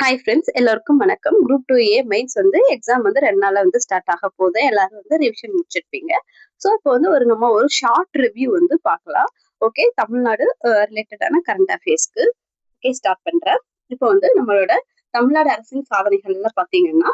Hi friends எல்லாருக்கும் வணக்கம். Group two A mains வந்து எக்ஸாம் வந்து ரெண்டு நாளில் வந்து ஸ்டார்ட் ஆக போகுது. எல்லாரும் வந்து ரிவிஷன் முடிச்சிருப்பீங்க. ஸோ இப்போ வந்து ஒரு நம்ம ஒரு ஷார்ட் ரிவ்யூ வந்து பார்க்கலாம். ஓகே தமிழ்நாடு ரிலேட்டடான கரண்ட் அஃபேர்ஸ்க்கு ஓகே ஸ்டார்ட் பண்றேன். இப்போ வந்து நம்மளோட தமிழ்நாடு அரசின் சாதனைகள் எல்லாம் பாத்தீங்கன்னா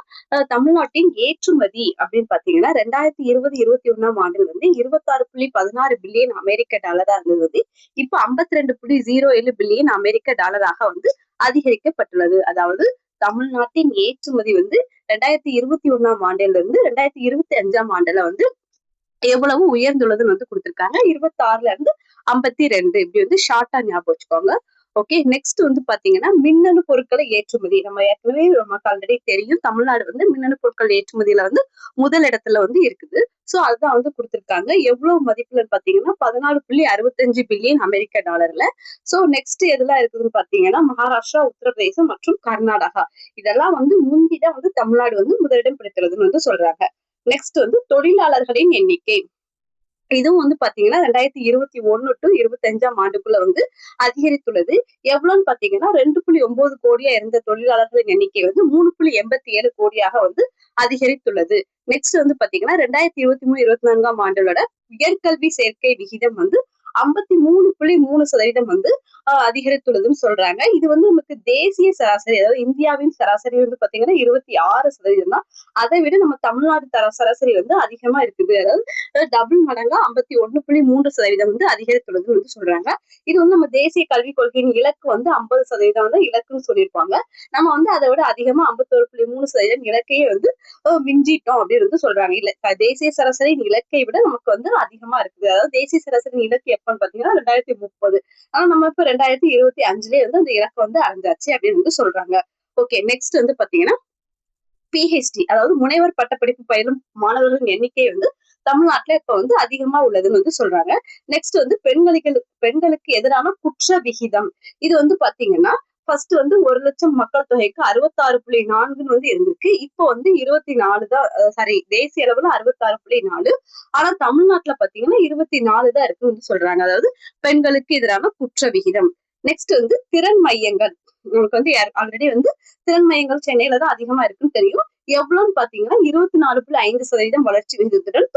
தமிழ்நாட்டின் ஏற்றுமதி அப்படின்னு பாத்தீங்கன்னா ரெண்டாயிரத்தி இருபது இருபத்தி ஒண்ணாம் ஆண்டில் வந்து இருபத்தாறு புள்ளி பதினாறு பில்லியன் அமெரிக்க டாலரா இருந்தது. இப்போ ஐம்பத்தி ரெண்டு புள்ளி ஜீரோ ஏழு பில்லியன் அமெரிக்க டாலராக வந்து அதிகரிக்கப்பட்டுள்ளது. அதாவது தமிழ்நாட்டின் ஏற்றுமதி வந்து ரெண்டாயிரத்தி இருபத்தி ஒண்ணாம் ஆண்டுல இருந்து ரெண்டாயிரத்தி இருபத்தி அஞ்சாம் ஆண்டுல வந்து எவ்வளவு உயர்ந்துள்ளதுன்னு வந்து கொடுத்திருக்காங்க. இருபத்தி ஆறுல இருந்து ஐம்பத்தி ரெண்டு. இப்படி வந்து ஷார்ட்டா ஞாபகம் வச்சுக்கோங்க. ஓகே நெக்ஸ்ட் வந்து பாத்தீங்கன்னா மின்னணு பொருட்களை ஏற்றுமதி. நம்ம ஏற்கனவே நமக்கு ஆல்ரெடி தெரியும் தமிழ்நாடு வந்து மின்னணு பொருட்கள் ஏற்றுமதியில வந்து முதல் இடத்துல வந்து இருக்குது. சோ அதுதான் வந்து கொடுத்துருக்காங்க. எவ்வளவு மதிப்புலன்னு பாத்தீங்கன்னா பதினாலு புள்ளி அறுபத்தஞ்சு பில்லியன் அமெரிக்க டாலர்ல. சோ நெக்ஸ்ட் எதெல்லாம் இருக்குதுன்னு பாத்தீங்கன்னா மகாராஷ்டிரா உத்தரப்பிரதேசம் மற்றும் கர்நாடகா. இதெல்லாம் வந்து முந்திதான் வந்து தமிழ்நாடு வந்து முதலிடம் பிடித்துள்ளதுன்னு வந்து சொல்றாங்க. நெக்ஸ்ட் வந்து தொழிலாளர்களின் எண்ணிக்கை. இதுவும் வந்து பாத்தீங்கன்னா ரெண்டாயிரத்தி இருபத்தி ஒண்ணு டு இருபத்தி அஞ்சாம் ஆண்டுக்குள்ள வந்து அதிகரித்துள்ளது. எவ்வளவுன்னு பாத்தீங்கன்னா ரெண்டு புள்ளி ஒன்பது கோடியா இருந்த தொழிலாளர்களின் எண்ணிக்கை வந்து மூணு புள்ளி எண்பத்தி ஏழு கோடியாக வந்து அதிகரித்துள்ளது. நெக்ஸ்ட் வந்து பாத்தீங்கன்னா ரெண்டாயிரத்தி இருபத்தி மூணு இருபத்தி நான்காம் ஆண்டோட உயர்கல்வி சேர்க்கை விகிதம் வந்து ஐம்பத்தி மூணு புள்ளி மூணு சதவீதம் வந்து அதிகரித்துள்ளதுன்னு சொல்றாங்க. இது வந்து நமக்கு தேசிய சராசரி அதாவது இந்தியாவின் சராசரி வந்து பாத்தீங்கன்னா இருபத்தி ஆறு சதவீதம் தான். அதை விட நம்ம தமிழ்நாடு தர சராசரி வந்து அதிகமா இருக்குது. அதாவது டபுள் மடங்கா ஐம்பத்தி ஒண்ணு புள்ளி மூன்று சதவீதம் வந்து அதிகரித்துள்ளதுன்னு வந்து சொல்றாங்க. இது வந்து நம்ம தேசிய கல்விக் கொள்கையின் இலக்கு வந்து ஐம்பது சதவீதம் வந்து இலக்குன்னு சொல்லியிருப்பாங்க. நம்ம வந்து அதை விட அதிகமா ஐம்பத்தோரு புள்ளி மூணு சதவீதம் இலக்கையே வந்து மிஞ்சிட்டோம் அப்படின்னு வந்து சொல்றாங்க. இல்ல தேசிய சராசரி இலக்கை விட நமக்கு வந்து அதிகமா இருக்குது. அதாவது தேசிய சராசரி இலக்கு எப்பன்னு பாத்தீங்கன்னா ரெண்டாயிரத்தி முப்பது. ஆனா நம்ம இப்ப ரெண்டாயிரத்தி இருபத்தி அஞ்சுலயே வந்து அந்த இலக்கு வந்து அடைஞ்சாச்சு அப்படின்னு வந்து சொல்றாங்க. ஓகே நெக்ஸ்ட் வந்து பாத்தீங்கன்னா பிஹெச்டி அதாவது முனைவர் பட்டப்படிப்பு பயிலும் மாணவர்களின் எண்ணிக்கை வந்து தமிழ்நாட்டுல இப்ப வந்து அதிகமா உள்ளதுன்னு வந்து சொல்றாங்க. நெக்ஸ்ட் வந்து பெண்களுக்கு பெண்களுக்கு எதிரான குற்ற விகிதம். இது வந்து பாத்தீங்கன்னா ஃபர்ஸ்ட் வந்து ஒரு லட்சம் மக்கள் தொகைக்கு அறுபத்தாறு புள்ளி நான்குன்னு வந்து இருந்திருக்கு. இப்போ வந்து இருபத்தி நாலு தான் சாரி தேசிய அளவுல அறுபத்தாறு புள்ளி நாலு. ஆனா தமிழ்நாட்டுல பாத்தீங்கன்னா இருபத்தி நாலு தான் இருக்குன்னு சொல்றாங்க. அதாவது பெண்களுக்கு எதிரான குற்ற விகிதம். நெக்ஸ்ட் வந்து திறன் மையங்கள். உங்களுக்கு வந்து ஆல்ரெடி வந்து திறன் மையங்கள் சென்னையில தான் அதிகமா இருக்குன்னு தெரியும். எவ்வளவுன்னு பாத்தீங்கன்னா இருபத்தி நாலு புள்ளி ஐந்து சதவீதம் வளர்ச்சி விகிதத்துடன்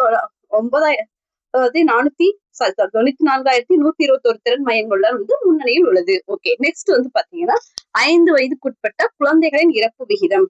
ஒன்பதாயிரம் அதாவது நானூத்தி தொண்ணூத்தி நான்காயிரத்தி நூத்தி இருபத்தி ஒரு திறன் மையங்களுடன் வந்து முன்னணியில் உள்ளது. ஓகே நெக்ஸ்ட் வந்து பாத்தீங்கன்னா ஐந்து வயதுக்குட்பட்ட குழந்தைகளின் இறப்பு விகிதம்.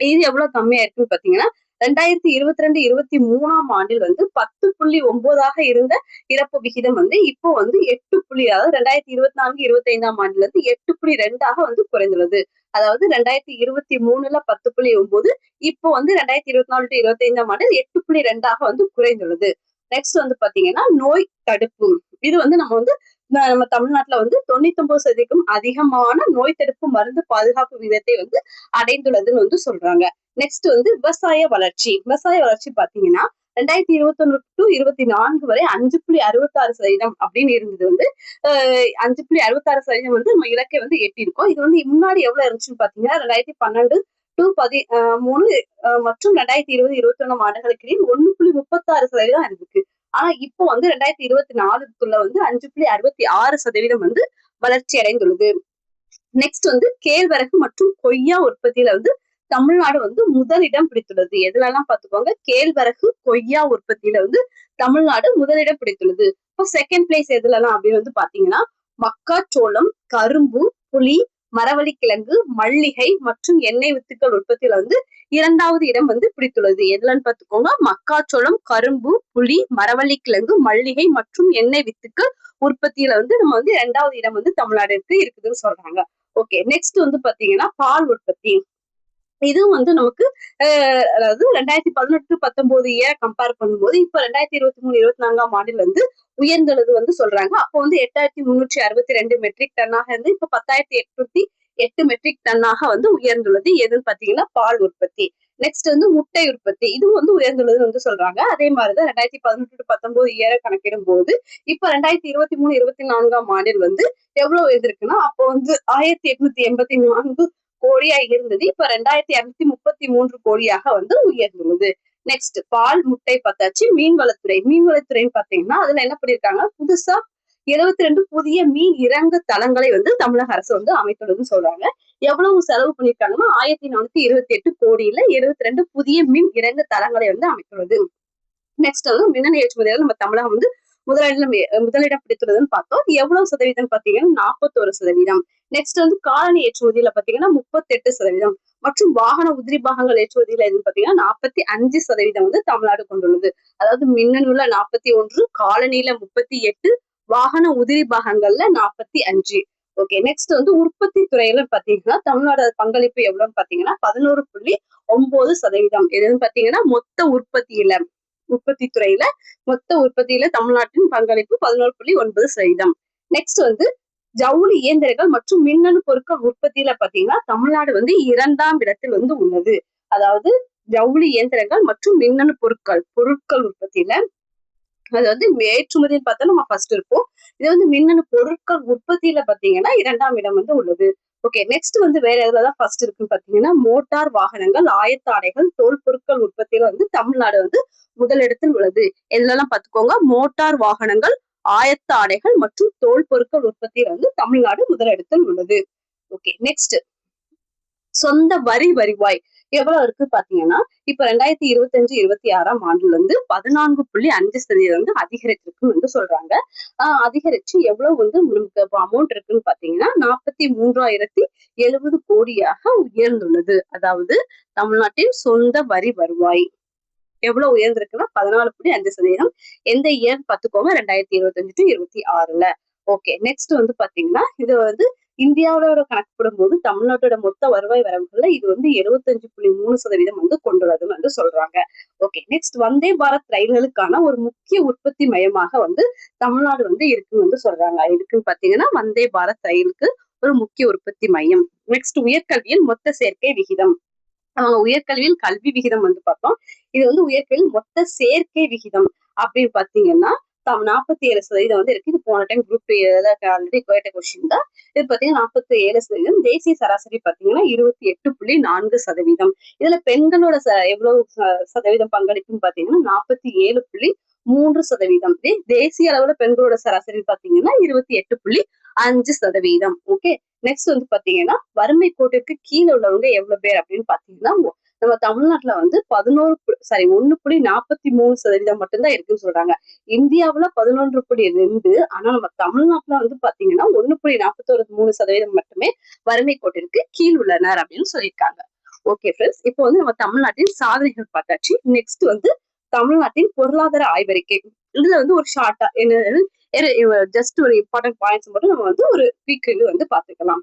இது எவ்வளவு கம்மியா இருக்குன்னு பாத்தீங்கன்னா ரெண்டாயிரத்தி இருபத்தி ரெண்டு இருபத்தி மூணாம் ஆண்டில் வந்து பத்து புள்ளி ஒன்பதாக இருந்த இறப்பு விகிதம் வந்து இப்போ வந்து எட்டு புள்ளி அதாவது ரெண்டாயிரத்தி இருபத்தி நான்கு இருபத்தி ஐந்தாம் ஆண்டுல இருந்து எட்டு புள்ளி ரெண்டாக வந்து குறைந்துள்ளது. அதாவது ரெண்டாயிரத்தி இருபத்தி மூணுல பத்து புள்ளி ஒன்பது இப்போ வந்து ரெண்டாயிரத்தி இருபத்தி நாலு டு இருபத்தி ஐந்தாம் ஆண்டு எட்டு புள்ளி ரெண்டாக வந்து குறைந்துள்ளது. நெக்ஸ்ட் வந்து பாத்தீங்கன்னா நோய் தடுப்பு. இது வந்து நம்ம வந்து நம்ம தமிழ்நாட்டுல வந்து தொண்ணூத்தி ஒன்பது சதவீதம் அதிகமான நோய் தடுப்பு மருந்து பாதுகாப்பு விதத்தை வந்து அடைந்துள்ளதுன்னு வந்து சொல்றாங்க. நெக்ஸ்ட் வந்து விவசாய வளர்ச்சி. விவசாய வளர்ச்சி பாத்தீங்கன்னா ரெண்டாயிரத்தி இருபத்தி ஒண்ணு டு இருபத்தி நான்கு வரை அஞ்சு புள்ளி அறுபத்தாறு சதவீதம் அப்படின்னு இருந்தது வந்து அஞ்சு புள்ளி அறுபத்தாறு சதவீதம் வந்து நம்ம இலக்கை வந்து எட்டியிருக்கோம். இது வந்து முன்னாடி எவ்வளவு இருந்துச்சுன்னு பாத்தீங்கன்னா ரெண்டாயிரத்தி பன்னெண்டு டு பதி மூணு மற்றும் ரெண்டாயிரத்தி இருபது இருபத்தி ஒண்ணாம் ஆண்டுகளுக்கு இடையில் ஒண்ணு புள்ளி முப்பத்தாறு சதவீதம் இருக்கு ஆனா இப்போ வந்து ரெண்டாயிரத்தி இருபத்தி நாலுக்குள்ள வந்து அஞ்சு புள்ளி அறுபத்தி ஆறு சதவீதம் வந்து வளர்ச்சி அடைந்துள்ளது. நெக்ஸ்ட் வந்து கேழ்வரகு மற்றும் கொய்யா உற்பத்தியில வந்து தமிழ்நாடு வந்து முதலிடம் பிடித்துள்ளது. எதுலலாம் பாத்துக்கோங்க? கேழ்வரகு கொய்யா உற்பத்தியில வந்து தமிழ்நாடு முதலிடம் பிடித்துள்ளது. இப்போ செகண்ட் பிளேஸ் எதுலலாம் அப்படின்னு வந்து பாத்தீங்கன்னா மக்காச்சோளம் கரும்பு புளி மரவள்ளிக்கிழங்கு மல்லிகை மற்றும் எண்ணெய் வித்துக்கள் உற்பத்தியில வந்து இரண்டாவது இடம் வந்து பிடித்துள்ளது. எதுலன்னு பாத்துக்கோங்க மக்காச்சோளம் கரும்பு புளி மரவள்ளிக்கிழங்கு மல்லிகை மற்றும் எண்ணெய் வித்துக்கள் உற்பத்தியில வந்து நம்ம வந்து இரண்டாவது இடம் வந்து தமிழ்நாடுக்கு இருக்குதுன்னு சொல்றாங்க. ஓகே நெக்ஸ்ட் வந்து பாத்தீங்கன்னா பால் உற்பத்தி. இதுவும் வந்து நமக்கு அதாவது ரெண்டாயிரத்தி பதினெட்டு பத்தொன்பது இயர் கம்பேர் பண்ணும்போது இப்ப ரெண்டாயிரத்தி இருபத்தி மூணு இருபத்தி நான்காம் ஆண்டுல வந்து உயர்ந்துள்ளது வந்து சொல்றாங்க. அப்போ வந்து எட்டாயிரத்தி முன்னூற்றி அறுபத்தி ரெண்டு மெட்ரிக் டன்னாக இருந்து இப்ப பத்தாயிரத்தி எட்நூத்தி எட்டு மெட்ரிக் டன்னாக வந்து உயர்ந்துள்ளது. எதுன்னு பாத்தீங்கன்னா பால் உற்பத்தி. நெக்ஸ்ட் வந்து முட்டை உற்பத்தி. இதுவும் வந்து உயர்ந்துள்ளது வந்து சொல்றாங்க. அதே மாதிரிதான் ரெண்டாயிரத்தி பதினெட்டு டு பத்தொன்பது ஏற கணக்கிடும் போது இப்ப ரெண்டாயிரத்தி இருபத்தி மூணு இருபத்தி நான்காம் ஆண்டில் வந்து எவ்வளவு உயர்ந்திருக்குன்னா அப்போ வந்து ஆயிரத்தி எட்நூத்தி எண்பத்தி நான்கு கோடியா இருந்தது. இப்ப ரெண்டாயிரத்தி இருநூத்தி முப்பத்தி மூன்று கோடியாக வந்து உயர்ந்துள்ளது. நெக்ஸ்ட் பால் முட்டை பத்தாச்சு மீன்வளத்துறை. மீன்வளத்துறைன்னு பாத்தீங்கன்னா அதுல என்ன பண்ணிருக்காங்க? புதுசா இருபத்தி ரெண்டு புதிய மீன் இறங்கு தளங்களை வந்து தமிழக அரசு வந்து அமைத்துள்ளதுன்னு சொல்றாங்க. எவ்வளவு செலவு பண்ணிருக்காங்கன்னா ஆயிரத்தி நானூத்தி இருபத்தி எட்டு கோடியில இருபத்தி ரெண்டு புதிய மீன் இறங்கு தளங்களை வந்து அமைத்துள்ளது. நெக்ஸ்ட் வந்து மின்னணு ஏற்றுமதியில நம்ம தமிழகம் வந்து முதலிடம் முதலிடம் பிடித்துள்ளதுன்னு பார்த்தோம். எவ்வளவு சதவீதம் பாத்தீங்கன்னா நாற்பத்தோரு சதவீதம். நெக்ஸ்ட் வந்து காலனி ஏற்றுமதியில பாத்தீங்கன்னா முப்பத்தி எட்டு சதவீதம். மற்றும் வாகன உதிரி பாகங்கள் ஏற்றுமதியில எதுன்னு பாத்தீங்கன்னா நாற்பத்தி அஞ்சு சதவீதம் வந்து தமிழ்நாடு கொண்டுள்ளது. அதாவது மின்னணுல நாற்பத்தி ஒன்று காலனியில முப்பத்தி எட்டு வாகன உதிரி பாகங்கள்ல நாற்பத்தி அஞ்சு. ஓகே நெக்ஸ்ட் வந்து உற்பத்தி துறையில பாத்தீங்கன்னா தமிழ்நாடு பங்களிப்பு எவ்வளவுன்னு பாத்தீங்கன்னா பதினோரு புள்ளி ஒன்பது சதவீதம். எதுன்னு பாத்தீங்கன்னா மொத்த உற்பத்தியில உற்பத்தி துறையில மொத்த உற்பத்தியில தமிழ்நாட்டின் பங்களிப்பு பதினோரு புள்ளி ஒன்பது சதவீதம். நெக்ஸ்ட் வந்து ஜவுளி இயந்திரங்கள் மற்றும் மின்னணு பொருட்கள் உற்பத்தியில பாத்தீங்கன்னா தமிழ்நாடு வந்து இரண்டாம் இடத்தில் வந்து உள்ளது. அதாவது ஜவுளி இயந்திரங்கள் மற்றும் மின்னணு பொருட்கள் பொருட்கள் உற்பத்தியில. அது வந்து ஏற்றுமதியில் பார்த்தா நம்ம ஃபர்ஸ்ட் இருப்போம். இது வந்து மின்னணு பொருட்கள் உற்பத்தியில பாத்தீங்கன்னா இரண்டாம் இடம் வந்து உள்ளது. ஓகே நெக்ஸ்ட் வந்து வேற எதுலதான் ஃபர்ஸ்ட் இருக்குன்னு பாத்தீங்கன்னா மோட்டார் வாகனங்கள் ஆயத்த ஆடைகள் தோல் பொருட்கள் உற்பத்தியில வந்து தமிழ்நாடு வந்து முதலிடத்தில் உள்ளது. எதுலலாம் பாத்துக்கோங்க? மோட்டார் வாகனங்கள் ஆயத்த ஆடைகள் மற்றும் தோல் பொருட்கள் உற்பத்தியில வந்து தமிழ்நாடு முதலிடத்தில் உள்ளது. ஓகே நெக்ஸ்ட் சொந்த வரி வருவாய் எவ்வளவு இருக்கு பாத்தீங்கன்னா இப்ப ரெண்டாயிரத்தி இருபத்தி அஞ்சு இருபத்தி ஆறாம் ஆண்டுல இருந்து பதினான்கு புள்ளி அஞ்சு சதவீதம் வந்து அதிகரிச்சிருக்குன்னு வந்து சொல்றாங்க. ஆஹ் அதிகரிச்சு எவ்வளவு வந்து நமக்கு அமௌண்ட் இருக்குன்னு பாத்தீங்கன்னா நாற்பத்தி மூன்றாயிரத்தி எழுபது கோடியாக உயர்ந்துள்ளது. அதாவது தமிழ்நாட்டின் சொந்த வரி வருவாய் எவ்வளவு உயர்ந்திருக்குன்னா பதினாலு புள்ளி அஞ்சு சதவீதம். எந்த இயர் பத்துக்கோங்க ரெண்டாயிரத்தி இருபத்தஞ்சு டு இருபத்தி ஆறுல. ஓகே நெக்ஸ்ட் வந்து பாத்தீங்கன்னா இது வந்து இந்தியாவோட கணக்குப்படும் போது தமிழ்நாட்டோட மொத்த வருவாய் வரவுகள்ல இது வந்து எழுபத்தஞ்சு புள்ளி மூணு சதவீதம் வந்து கொண்டுள்ளதுன்னு வந்து சொல்றாங்க. ஓகே நெக்ஸ்ட் வந்தே பாரத் ரயில்களுக்கான ஒரு முக்கிய உற்பத்தி மையமாக வந்து தமிழ்நாடு வந்து இருக்குன்னு வந்து சொல்றாங்க. இருக்குன்னு பாத்தீங்கன்னா வந்தே பாரத் ரயிலுக்கு ஒரு முக்கிய உற்பத்தி மையம். நெக்ஸ்ட் உயர்கல்வியில் மொத்த சேர்க்கை விகிதம். அவங்க உயர்கல்வியில் கல்வி விகிதம் வந்து பார்த்தோம். இது வந்து உயர்கல்வியில் மொத்த சேர்க்கை விகிதம் அப்படின்னு பாத்தீங்கன்னா நாற்பத்தி ஏழு சதவீதம் வந்து இருக்கு. இது போன டைம் குரூப் ஆல்ரெடி கேட்ட கொஸ்டின் தான். இது பாத்தீங்கன்னா நாற்பத்தி ஏழு சதவீதம். தேசிய சராசரி பாத்தீங்கன்னா இருபத்தி எட்டு புள்ளி நான்கு சதவீதம். இதுல பெண்களோட ச எவ்வளவு சதவீதம் பங்களிப்புன்னு பாத்தீங்கன்னா நாற்பத்தி ஏழு புள்ளி மூன்று சதவீதம். தேசிய அளவுல பெண்களோட சராசரி பாத்தீங்கன்னா இருபத்தி எட்டு புள்ளி அஞ்சு சதவீதம். ஓகே நெக்ஸ்ட் வந்து பாத்தீங்கன்னா வறுமை கோட்டிற்கு கீழே உள்ளவங்க எவ்வளவு பேர் அப்படின்னு பாத்தீங்கன்னா நம்ம தமிழ்நாட்டுல வந்து பதினோரு சாரி ஒண்ணு புள்ளி நாற்பத்தி மூணு சதவீதம் மட்டும்தான் இருக்குன்னு சொல்றாங்க. இந்தியாவுல பதினொன்று புள்ளி ரெண்டு ஆனா நம்ம தமிழ்நாட்டுல வந்து பாத்தீங்கன்னா ஒண்ணு புள்ளி நாற்பத்தோரு மூணு சதவீதம் மட்டுமே வறுமை கோட்டிற்கு கீழ் உள்ளனர் அப்படின்னு சொல்லியிருக்காங்க. ஓகே ஃப்ரெண்ட்ஸ் இப்போ வந்து நம்ம தமிழ்நாட்டின் சாதனைகள் பார்த்தாச்சு. நெக்ஸ்ட் வந்து தமிழ்நாட்டின் பொருளாதார ஆய்வறிக்கை. இதுல வந்து ஒரு ஷார்ட்டா என்ன ஜஸ்ட் ஒரு இம்பார்ட்டன்ட் பாயிண்ட்ஸ் மட்டும் நம்ம வந்து ஒரு வீக் வந்து பாத்துக்கலாம்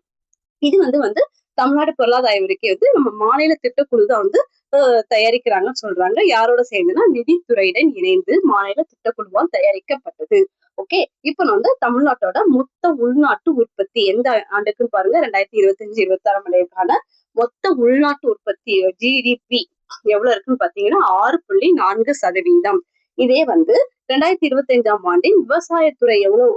இது வந்து வந்து தமிழ்நாடு பொருளாதார அறிக்கை வந்து நம்ம மாநில திட்டக்குழு தான் வந்து தயாரிக்கிறாங்கன்னு சொல்றாங்க. யாரோட சேர்ந்துன்னா நிதித்துறையுடன் இணைந்து மாநில திட்டக்குழுவால் தயாரிக்கப்பட்டது. ஓகே இப்ப வந்து தமிழ்நாட்டோட மொத்த உள்நாட்டு உற்பத்தி எந்த ஆண்டுக்குன்னு பாருங்க. ரெண்டாயிரத்தி இருபத்தி அஞ்சு இருபத்தி ஆறாம் ஆண்டுக்கான மொத்த உள்நாட்டு உற்பத்தி ஜிடிபி எவ்வளவு இருக்குன்னு பாத்தீங்கன்னா ஆறு புள்ளி நான்கு சதவீதம். இதே வந்து ரெண்டாயிரத்தி இருபத்தி ஐந்தாம் ஆண்டின் விவசாயத்துறை எவ்வளவு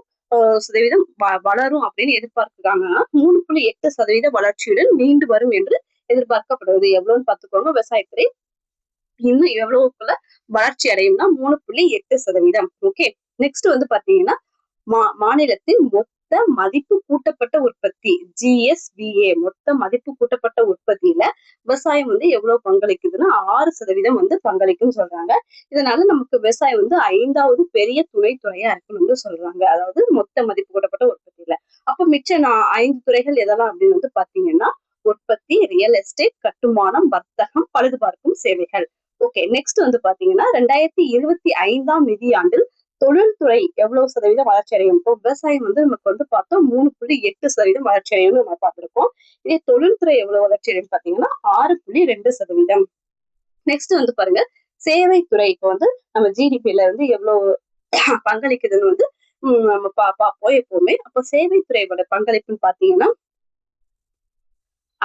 சதவீதம் வளரும் அப்படின்னு எதிர்பார்க்கிறாங்கன்னா மூணு புள்ளி எட்டு சதவீத வளர்ச்சியுடன் மீண்டு வரும் என்று எதிர்பார்க்கப்படுவது. எவ்வளவுன்னு பார்த்துக்கோங்க. விவசாயத்துறை இன்னும் எவ்வளவுக்குள்ள வளர்ச்சி அடையும்னா மூணு புள்ளி எட்டு சதவீதம். ஓகே நெக்ஸ்ட் வந்து பாத்தீங்கன்னா மா மாநிலத்தின் மொத்த மொத்த மதிப்பு கூட்டப்பட்ட உற்பத்தி ஜிஎஸ்பிஏ மொத்த மதிப்பு கூட்டப்பட்ட உற்பத்தியில விவசாயம் வந்து எவ்வளவு பங்களிக்குதுன்னா ஆறு சதவீதம் வந்து பங்களிக்குன்னு சொல்றாங்க. இதனால நமக்கு விவசாயம் வந்து ஐந்தாவது பெரிய துணை துறையா இருக்குன்னு சொல்றாங்க. அதாவது மொத்த மதிப்பு கூட்டப்பட்ட உற்பத்தியில. அப்ப மிச்ச நான் ஐந்து துறைகள் எதெல்லாம் அப்படின்னு வந்து பாத்தீங்கன்னா உற்பத்தி ரியல் எஸ்டேட் கட்டுமானம் வர்த்தகம் பழுது பார்க்கும் சேவைகள். ஓகே நெக்ஸ்ட் வந்து பாத்தீங்கன்னா ரெண்டாயிரத்தி இருபத்தி ஐந்தாம் நிதியாண்டில் தொழில்துறை எவ்வளவு சதவீதம் வளர்ச்சி அடையும்? இப்போ விவசாயம் வந்து நமக்கு வந்து பார்த்தோம் மூணு புள்ளி எட்டு சதவீதம் வளர்ச்சி அடையும்னு நம்ம பார்த்திருக்கோம். இதே தொழில்துறை எவ்வளவு வளர்ச்சி அடையும் பாத்தீங்கன்னா ஆறு புள்ளி ரெண்டு சதவீதம். நெக்ஸ்ட் வந்து பாருங்க சேவைத்துறை இப்போ வந்து நம்ம ஜிடிபில இருந்து எவ்வளவு பங்களிக்குதுன்னு வந்து நம்ம பா பார்ப்போம் எப்பவுமே. அப்போ சேவைத்துறையோட பங்களிப்புன்னு பாத்தீங்கன்னா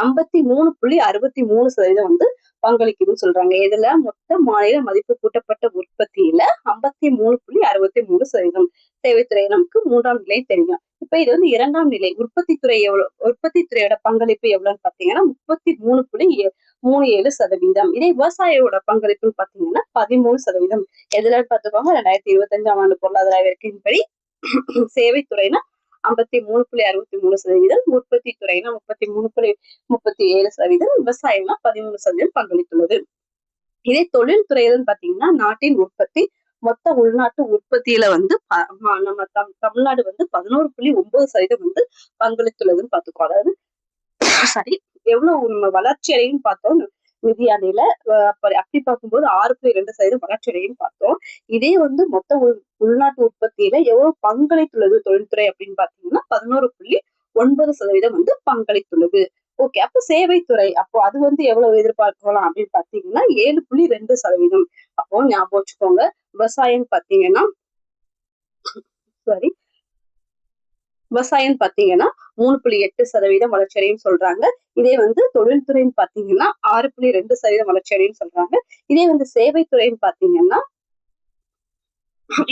ஐம்பத்தி மூணு புள்ளி அறுபத்தி மூணு சதவீதம் வந்து பங்களிக்குதுன்னு சொல்றாங்க. இதுல மொத்த மாநில மதிப்பு கூட்டப்பட்ட உற்பத்தியில ஐம்பத்தி மூணு புள்ளி அறுபத்தி மூணு சதவீதம். சேவைத்துறை நமக்கு மூன்றாம் நிலை தெரியும். இப்ப இது வந்து இரண்டாம் நிலை. உற்பத்தி துறை எவ்வளவு உற்பத்தி துறையோட பங்களிப்பு எவ்வளவுன்னு பாத்தீங்கன்னா முப்பத்தி மூணு புள்ளி மூணு ஏழு சதவீதம். இதே விவசாயியோட பங்களிப்புன்னு பாத்தீங்கன்னா பதிமூணு சதவீதம். எதுல பார்த்துக்கோங்க ரெண்டாயிரத்தி இருபத்தி அஞ்சாம் ஆண்டு பொருளாதார அறிக்கையின்படி சேவைத்துறைனா ஐம்பத்தி மூணு புள்ளி அறுபத்தி மூணு சதவீதம் உற்பத்தி துறைனா முப்பத்தி மூணு புள்ளி முப்பத்தி ஏழு சதவீதம் விவசாயம்னா பதிமூணு சதவீதம் பங்களித்துள்ளது. இதே தொழில்துறையிலன்னு பாத்தீங்கன்னா நாட்டின் உற்பத்தி மொத்த உள்நாட்டு உற்பத்தியில வந்து நம்ம தம் தமிழ்நாடு வந்து பதினோரு புள்ளி ஒன்பது சதவீதம் வந்து பங்களித்துள்ளதுன்னு பாத்துக்கோ. அதாவது சாரி எவ்வளவு நம்ம வளர்ச்சி அடையும் பார்த்தோம். நிதியாண்டில அப்படி அப்படி பார்க்கும்போது ஆறு புள்ளி ரெண்டு சதவீதம் வளர்ச்சியடையும் பார்த்தோம். இதே வந்து மொத்த உள் உள்நாட்டு உற்பத்தியில எவ்வளவு பங்களித்துள்ளது தொழில்துறை அப்படின்னு பாத்தீங்கன்னா பதினோரு புள்ளி ஒன்பது சதவீதம் வந்து பங்களித்துள்ளது. ஓகே அப்ப சேவைத்துறை அப்போ அது வந்து எவ்வளவு எதிர்பார்க்கலாம் அப்படின்னு பாத்தீங்கன்னா ஏழு புள்ளி ரெண்டு சதவீதம். அப்போ ஞாபகம் வச்சுக்கோங்க விவசாயம் பாத்தீங்கன்னா சாரி விவசாயம் பாத்தீங்கன்னா மூணு புள்ளி எட்டு சதவீதம் வளர்ச்சியடையும் சொல்றாங்க. இதே வந்து தொழில்துறைன்னு பாத்தீங்கன்னா ஆறு புள்ளி ரெண்டு சதவீதம் வளர்ச்சியடையும் சொல்றாங்க. இதே வந்து சேவைத்துறைன்னு பாத்தீங்கன்னா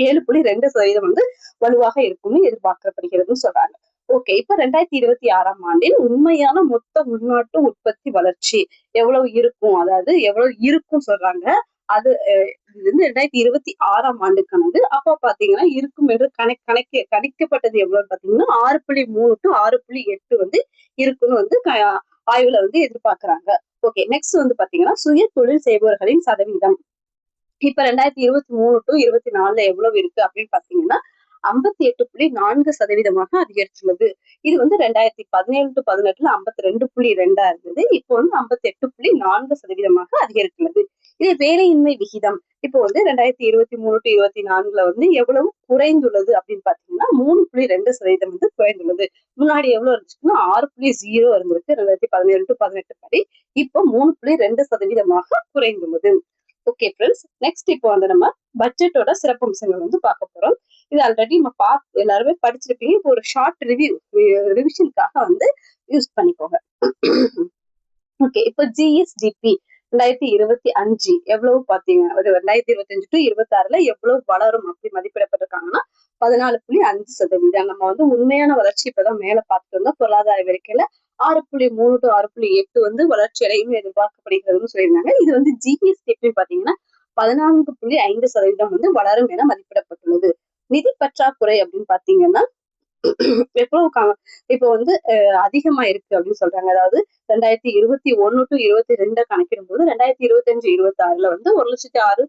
ஏழு புள்ளி ரெண்டு சதவீதம் வந்து வலுவாக இருக்கும்னு எதிர்பார்க்கப்படுகிறதுன்னு சொல்றாங்க. ஓகே இப்ப ரெண்டாயிரத்தி இருபத்தி ஆறாம் ஆண்டில் உண்மையான மொத்த உள்நாட்டு உற்பத்தி வளர்ச்சி எவ்வளவு இருக்கும்? அதாவது எவ்வளவு இருக்கும் சொல்றாங்க. அது இருந்து ரெண்டாயிரத்தி இருபத்தி ஆறாம் ஆண்டுக்கானது. அப்போ பாத்தீங்கன்னா இருக்கும் என்று கணக்கு கணக்கு கணிக்கப்பட்டது எவ்வளவுன்னு பாத்தீங்கன்னா ஆறு புள்ளி மூணு டு ஆறு புள்ளி எட்டு வந்து இருக்குன்னு வந்து ஆய்வுல வந்து எதிர்பார்க்கிறாங்க. ஓகே நெக்ஸ்ட் வந்து பாத்தீங்கன்னா சுய தொழில் செய்பவர்களின் சதவீதம். இப்ப ரெண்டாயிரத்தி இருபத்தி மூணு டு இருபத்தி நாலுல எவ்வளவு இருக்கு அப்படின்னு பாத்தீங்கன்னா ஐம்பத்தி எட்டு புள்ளி நான்கு சதவீதமாக அதிகரித்துள்ளது. இது வந்து ரெண்டாயிரத்தி பதினேழு டு பதினெட்டுல ஐம்பத்தி ரெண்டு புள்ளி ரெண்டா இருந்தது. இப்போ வந்து ஐம்பத்தி எட்டு புள்ளி நான்கு சதவீதமாக அதிகரித்துள்ளது. இது வேலையின்மை விகிதம். இப்போ வந்து ரெண்டாயிரத்தி இருபத்தி மூணு டு இருபத்தி நான்குல வந்து எவ்வளவு குறைந்துள்ளது அப்படின்னு பாத்தீங்கன்னா மூணு புள்ளி ரெண்டு சதவீதம் வந்து குறைந்துள்ளது. முன்னாடி எவ்வளவு இருந்துச்சுன்னா ஆறு புள்ளி ஜீரோ இருந்திருக்கு ரெண்டாயிரத்தி பதினேழு டு பதினெட்டு படி. இப்போ மூணு புள்ளி ரெண்டு சதவீதமாக குறைந்துள்ளது. ஓகே ஃப்ரெண்ட்ஸ் நெக்ஸ்ட் இப்போ வந்து நம்ம பட்ஜெட்டோட சிறப்பம்சங்கள் வந்து பார்க்க போறோம். இது ஆல்ரெடி நம்ம பார்த்து எல்லாருமே படிச்சிருப்பீங்க. இப்போ ஒரு ஷார்ட் ரிவ்யூ ரிவிஷனுக்காக வந்து யூஸ் பண்ணிக்கோங்க. ஓகே இப்போ ஜிஎஸ்டிபி ரெண்டாயிரத்தி இருபத்தி அஞ்சு எவ்வளவு பாத்தீங்க ஒரு ரெண்டாயிரத்தி இருபத்தி அஞ்சு டு இருபத்தி ஆறுல எவ்வளவு வளரும் அப்படி மதிப்பிடப்பட்டிருக்காங்கன்னா பதினாலு புள்ளி அஞ்சு சதவீதம். நம்ம வந்து உண்மையான வளர்ச்சி இப்பதான் மேல பார்த்துட்டு இருந்தோம் பொருளாதார அறிக்கையில ஆறு புள்ளி மூணு டு ஆறு புள்ளி எட்டு வந்து வளர்ச்சி அடையும் எதிர்பார்க்கப்படுகிறதுன்னு சொல்லியிருந்தாங்க. இது வந்து ஜிஎஸ்டி பாத்தீங்கன்னா பதினான்கு புள்ளி ஐந்து சதவீதம் வந்து வளரும் என மதிப்பிடப்பட்டுள்ளது. நிதி பற்றாக்குறை அப்படின்னு பாத்தீங்கன்னா எவ்வளவு இப்போ வந்து அதிகமா இருக்கு அப்படின்னு சொல்றாங்க. அதாவது ரெண்டாயிரத்தி இருபத்தி ஒண்ணு டு இருபத்தி ரெண்டு கணக்கிடும் போது ரெண்டாயிரத்தி இருபத்தி அஞ்சு இருபத்தி ஆறுல வந்து ஒரு லட்சத்தி ஆறு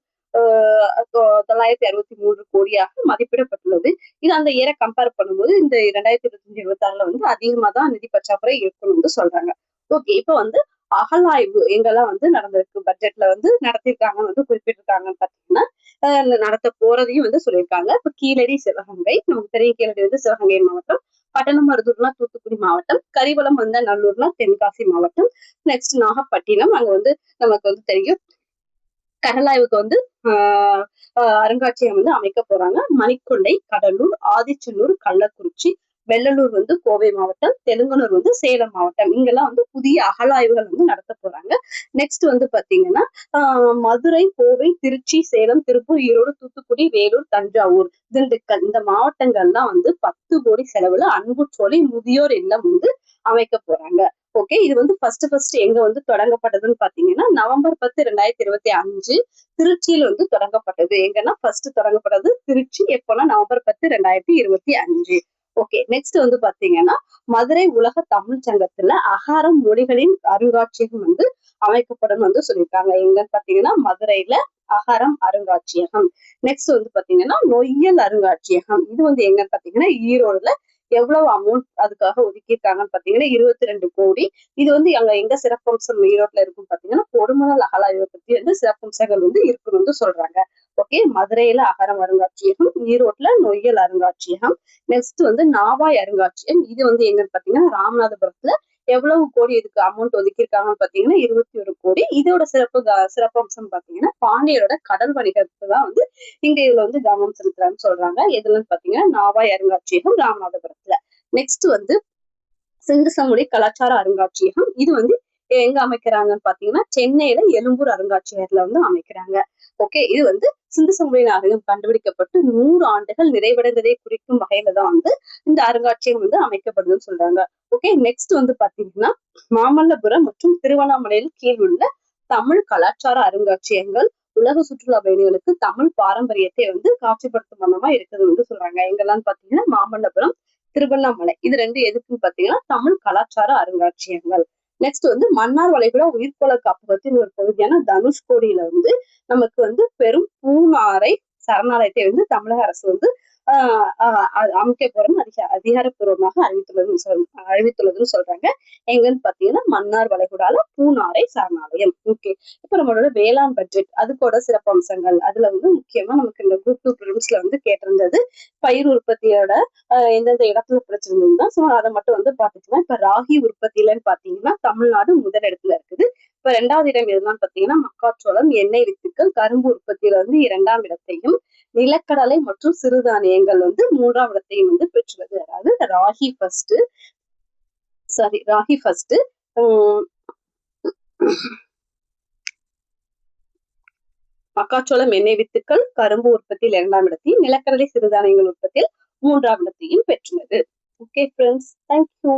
தொள்ளாயிரத்தி அறுபத்தி மூன்று கோடியாக மதிப்பிடப்பட்டுள்ளது. இது அந்த இயரை கம்பேர் பண்ணும்போது இந்த ரெண்டாயிரத்தி இருபத்தி அஞ்சு இருபத்தி ஆறுல வந்து அதிகமா தான் நிதி பற்றாக்குறை இருக்கணும்னு சொல்றாங்க. ஓகே இப்ப வந்து அகலாய்வு எங்கெல்லாம் வந்து நடந்திருக்கு? பட்ஜெட்ல வந்து நடத்திருக்காங்கன்னு வந்து குறிப்பிட்டிருக்காங்கன்னு பாத்தீங்கன்னா நடத்த போறதையும் வந்து சொல்லியிருக்காங்க. இப்ப கீழடி சிவகங்கை நமக்கு தெரியும் கீழடி வந்து சிவகங்கை மாவட்டம். பட்டணமருதூர்னா தூத்துக்குடி மாவட்டம். கரிவளம் வந்த நல்லூர்னா தென்காசி மாவட்டம். நெக்ஸ்ட் நாகப்பட்டினம் அங்க வந்து நமக்கு வந்து தெரியும். கடலாய்வுக்கு வந்து ஆஹ் அருங்காட்சியகம் வந்து அமைக்க போறாங்க. மணிக்கொண்டை கடலூர் ஆதிச்சநல்லூர் கள்ளக்குறிச்சி வெள்ளலூர் வந்து கோவை மாவட்டம் தெலுங்கனூர் வந்து சேலம் மாவட்டம். இங்கெல்லாம் வந்து புதிய அகழாய்வுகள் வந்து நடத்த போறாங்க. நெக்ஸ்ட் வந்து பாத்தீங்கன்னா மதுரை கோவை திருச்சி சேலம் திருப்பூர் ஈரோடு தூத்துக்குடி வேலூர் தஞ்சாவூர். திண்டுக்கல் இந்த மாவட்டங்கள்லாம் வந்து பத்து கோடி செலவுல அன்புச்சோலை முதியோர் இல்லம் வந்து அமைக்க போறாங்க. ஓகே இது வந்து ஃபர்ஸ்ட் ஃபர்ஸ்ட் எங்க வந்து தொடங்கப்பட்டதுன்னு பாத்தீங்கன்னா நவம்பர் பத்து ரெண்டாயிரத்தி இருபத்தி அஞ்சு திருச்சியில வந்து தொடங்கப்பட்டது. எங்கன்னா ஃபர்ஸ்ட் தொடங்கப்பட்டது திருச்சி எப்போனா நவம்பர் பத்து ரெண்டாயிரத்தி இருபத்தி அஞ்சு. ஓகே நெக்ஸ்ட் வந்து பாத்தீங்கன்னா மதுரை உலக தமிழ் சங்கத்துல அகாரம் மொழிகளின் அருங்காட்சியகம் வந்து அமைக்கப்படும் வந்து சொல்லியிருக்காங்க. எங்கன்னு பாத்தீங்கன்னா மதுரையில அகாரம் அருங்காட்சியகம். நெக்ஸ்ட் வந்து பாத்தீங்கன்னா நொய்யல் அருங்காட்சியகம். இது வந்து எங்கன்னு பாத்தீங்கன்னா ஈரோடுல எவ்வளவு அமௌண்ட் அதுக்காக ஒதுக்கியிருக்காங்கன்னு பாத்தீங்கன்னா இருபத்தி ரெண்டு கோடி. இது வந்து அங்க எங்க சிறப்பம்சம் ஈரோட்ல இருக்கும் பாத்தீங்கன்னா கொடுமணல் அகலாய்வை பத்தி வந்து சிறப்பம்சங்கள் வந்து இருக்குன்னு சொல்றாங்க. ஓகே மதுரையில அகரம் அருங்காட்சியகம் ஈரோட்ல நொய்யல் அருங்காட்சியகம் நெக்ஸ்ட் வந்து நாவாய் அருங்காட்சியகம். இது வந்து எங்கன்னு பாத்தீங்கன்னா ராமநாதபுரத்துல எவ்வளவு கோடி இதுக்கு அமௌண்ட் ஒதுக்கியிருக்காங்கன்னு பாத்தீங்கன்னா இருபத்தி ஒரு கோடி. இதோட சிறப்பு சிறப்பம்சம் பாத்தீங்கன்னா பாண்டியரோட கடல் வணிகத்தை தான் வந்து இங்க இதுல வந்து கவனம் செலுத்துறாங்கன்னு சொல்றாங்க. எதுலன்னு பாத்தீங்கன்னா நாவாய் அருங்காட்சியகம் ராமநாதபுரத்துல. நெக்ஸ்ட் வந்து சிந்து கலாச்சார அருங்காட்சியகம். இது வந்து எங்க அமைக்கிறாங்கன்னு பாத்தீங்கன்னா சென்னையில எழும்பூர் அருங்காட்சியகத்துல வந்து அமைக்கிறாங்க. ஓகே இது வந்து சிந்து சமூக நாகரிகம் கண்டுபிடிக்கப்பட்டு நூறு ஆண்டுகள் நிறைவடைந்ததை குறிக்கும் வகையில தான் வந்து இந்த அருங்காட்சியகம் வந்து அமைக்கப்படுதுன்னு சொல்றாங்க. ஓகே நெக்ஸ்ட் வந்து பாத்தீங்கன்னா மாமல்லபுரம் மற்றும் திருவண்ணாமலையில் கீழ் உள்ள தமிழ் கலாச்சார அருங்காட்சியகங்கள் உலக சுற்றுலா பயணிகளுக்கு தமிழ் பாரம்பரியத்தை வந்து காட்சிப்படுத்தும் வண்ணமா இருக்குதுன்னு வந்து சொல்றாங்க. எங்கெல்லாம் பாத்தீங்கன்னா மாமல்லபுரம் திருவண்ணாமலை இது ரெண்டு எதுக்குன்னு பாத்தீங்கன்னா தமிழ் கலாச்சார அருங்காட்சியகங்கள். நெக்ஸ்ட் வந்து மன்னார் வளைகுடா உயிர்கோள காப்பகத்தின் ஒரு பகுதியான தனுஷ்கோடியில வந்து நமக்கு வந்து பெரும் பூனாரை சரணாலயத்தை வந்து தமிழக அரசு வந்து ஆஹ் அமைக்க போறோம் அதிக அதிகாரப்பூர்வமாக அறிவித்துள்ளதுன்னு சொல் அறிவித்துள்ளதுன்னு சொல்றாங்க. எங்கன்னு பாத்தீங்கன்னா மன்னார் வளைகுடால பூனாரை சரணாலயம் ஓகே இப்ப நம்மளோட வேளாண் பட்ஜெட் அதுக்கோட சிறப்பம்சங்கள் அதுல வந்து முக்கியமா நமக்கு இந்த குரூப் டூ பிரிம்ஸ்ல வந்து கேட்டிருந்தது. பயிர் உற்பத்தியோட எந்தெந்த இடத்துல பிரச்சனை ஸோ அதை மட்டும் வந்து பாத்துக்கலாம் இப்ப ராகி உற்பத்தியிலன்னு பாத்தீங்கன்னா தமிழ்நாடு முதல் இடத்துல இருக்குது. இப்ப ரெண்டாவது இடம் எதுனான்னு பாத்தீங்கன்னா மக்காச்சோளம் எண்ணெய் வித்துக்கள் கரும்பு உற்பத்தியில வந்து இரண்டாம் இடத்தையும் நிலக்கடலை மற்றும் சிறுதானியங்கள் வந்து மூன்றாம் இடத்தையும் வந்து பெற்றுள்ளது. அதாவது ராகி ஃபர்ஸ்ட் சாரி ராகி ஃபர்ஸ்ட் மக்காச்சோளம் எண்ணெய் வித்துக்கள் கரும்பு உற்பத்தியில் இரண்டாம் இடத்தையும் நிலக்கடலை சிறுதானியங்கள் உற்பத்தியில் மூன்றாம் இடத்தையும் பெற்றுள்ளது. Okay friends thank you